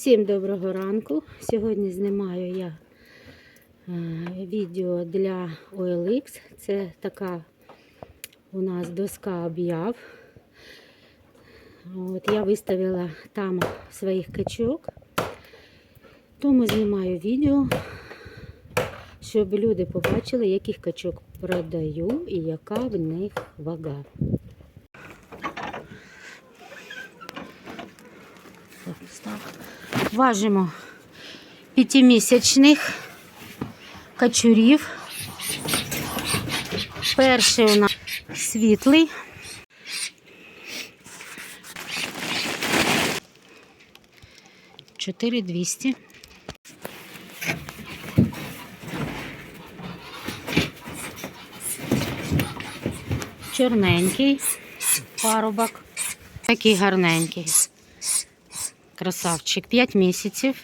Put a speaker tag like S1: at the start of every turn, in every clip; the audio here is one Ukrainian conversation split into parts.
S1: Всім доброго ранку. Сьогодні знімаю я е, відео для OLX. Це така у нас доска об'яв. От я виставила там своїх качок. Тому знімаю відео, щоб люди побачили, яких качок продаю і яка в них вага. Важимо п'ятимісячних качурів. Перший у нас світлий. Чотири двісті. Чорненький парубок. Такий гарненький. Красавчик. 5 місяців.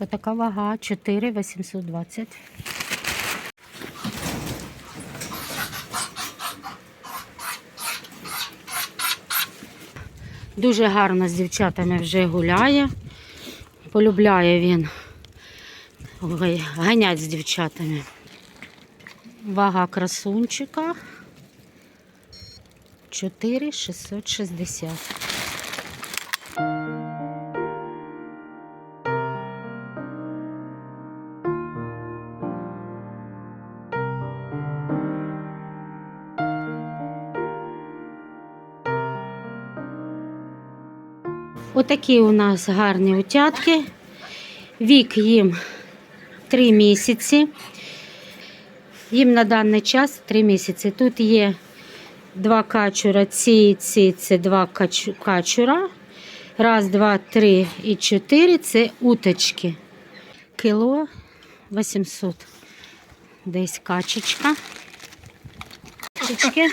S1: Ось Така вага 4 820. Дуже гарно з дівчатами вже гуляє. Полюбляє він ганять з дівчатами. Вага красунчика 4 660. Отакі у нас гарні утятки. Вік їм 3 місяці. Їм на даний час 3 місяці. Тут є два качура, ці і ці це два качура. Раз, два, три і чотири це уточки. Кіло 800. Десь качечка. Качечки.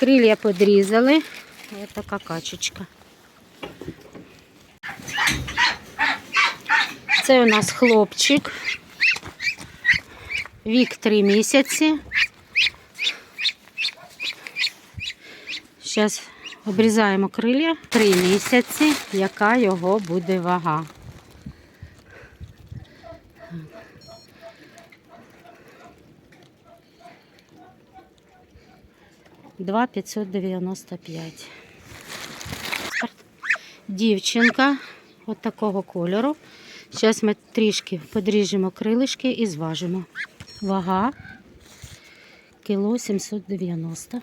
S1: Крилля подрізали. Ось така качечка. Це у нас хлопчик. Вік 3 місяці. Зараз обрізаємо крилля 3 місяці, яка його буде вага. Два 595. Дівчинка от такого кольору. Зараз ми трішки подріжемо крилишки і зважимо. Вага кіло 790.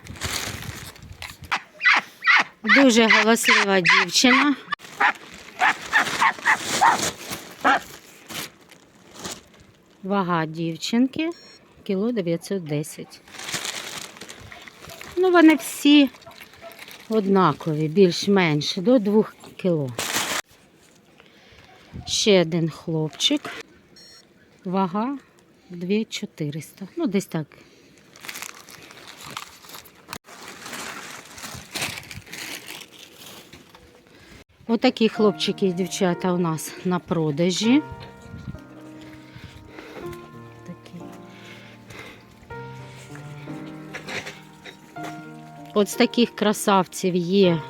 S1: Дуже галаслива дівчина. Вага дівчинки кіло 910. Ну, вони всі однакові, більш-менш, до 2 кіло. Ще один хлопчик. Вага 2400. Ну, десь так. Отакі хлопчики і дівчата у нас на продажі. От з таких красавців є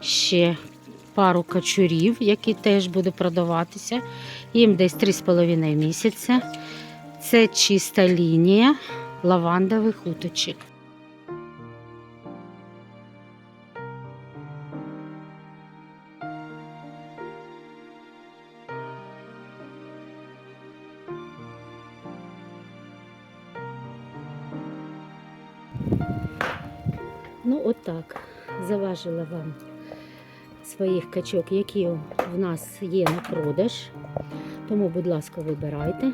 S1: ще пару качурів, які теж будуть продаватися. Їм десь 3,5 місяця. Це чиста лінія лавандових уточок. Ну, отак. Заважила вам своїх качок, які в нас є на продаж. Тому, будь ласка, вибирайте,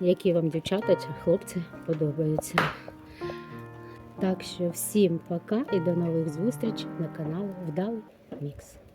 S1: які вам дівчата чи хлопці подобаються. Так що всім пока і до нових зустрічей на каналі Вдалий Мікс.